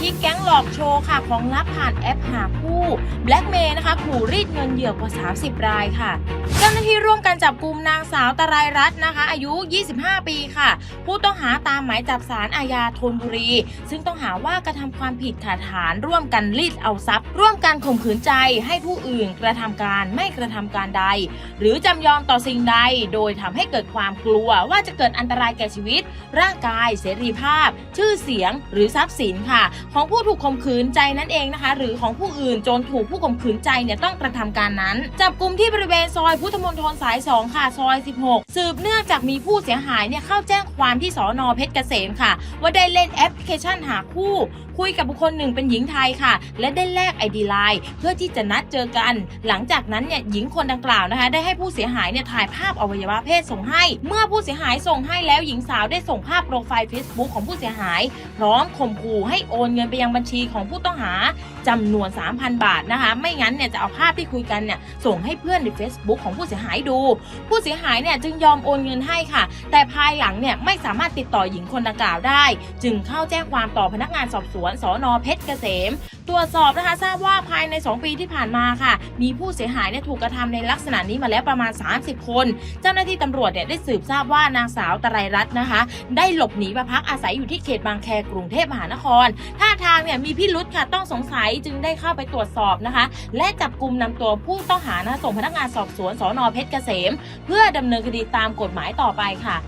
ชิกแก๊งหลอกโชว์ค่ะ ของลับผ่านแอปหาคู่แบล็กเมย์นะคะขู่รีดเงินเหยื่อกว่า 30 รายค่ะเจ้าหน้าที่ร่วมกันจับกลุ่มนางสาวตะรายรัตน์นะคะ อายุ 25 ปีค่ะ ผู้ต้องหาตามหมายจับสารอาญาธนบุรี ซึ่งต้องหาว่ากระทำความผิดฐาน ร่วมกันรีดเอาทรัพย์ ร่วมกันข่มขืนใจให้ผู้อื่นกระทำการไม่กระทำการใด หรือจำยอมต่อสิ่งใด โดยทำให้เกิดความกลัวว่าจะเกิดอันตรายแก่ชีวิต ร่างกายเสรีภาพ ชื่อเสียง หรือทรัพย์สินค่ะของผู้ถูกข่มขืนใจนั่นเองนะคะ หรือของผู้อื่นจนถูกผู้ข่มขืนใจเนี่ยต้องกระทำการนั้น จับกลุ่มที่บริเวณซอยพุทธมณฑลสาย 2 ค่ะ ซอย 16 สืบเนื่องจากมีผู้เสียหายเนี่ยเข้าแจ้งความที่สอนอเพชรเกษมค่ะ ว่าได้เล่นแอปพลิเคชันหาคู่ คุยกับบุคคลหนึ่งเป็นหญิงไทยค่ะ และได้แลกไอดีไลน์เพื่อที่จะนัดเจอกัน หลังจากนั้นเนี่ยหญิงคนดังกล่าวนะคะ ได้ให้ผู้เสียหายเนี่ยถ่ายภาพอวัยวะเพศส่งให้ เมื่อผู้เสียหายส่งให้แล้วหญิงสาวได้ส่งภาพโปรไฟล์ Facebook ของผู้เสียหาย พร้อมข่มขู่ให้โอนเงินไปยังบัญชีของผู้ต้องหาจำนวน 3,000 บาทนะคะ ไม่งั้นเนี่ยจะเอาภาพที่คุยกันเนี่ยส่งให้เพื่อนใน Facebook ของผู้เสียหายดู ผู้เสียหายเนี่ยจึงยอมโอนเงินให้ค่ะ แต่ภายหลังเนี่ยไม่สามารถติดต่อหญิงคนดังกล่าวได้ จึงเข้าแจ้งความต่อพนักงานสอบสวนสอนอเพชรเกษม ตรวจสอบนะคะทราบว่าภายใน 2 ปีที่ผ่านมาค่ะ มีผู้เสียหายเนี่ยถูกกระทำในลักษณะนี้มาแล้วประมาณ 30 คน เจ้าหน้าที่ตำรวจเนี่ยได้สืบทราบว่านางสาวตะไรรัตน์นะคะ ได้หลบหนีมาพักอาศัยอยู่ที่เขตบางแคกรุงเทพมหานคร ท่าทางเนี่ยมีพิรุษค่ะต้องสงสัยจึงได้เข้าไปตรวจสอบนะคะ และจับกลุ่มนำตัวผู้ต้องหานะส่งพนักงานสอบสวนสอนอเพชรเกษม เพื่อดำเนินคดีตามกฎหมายต่อไปค่ะ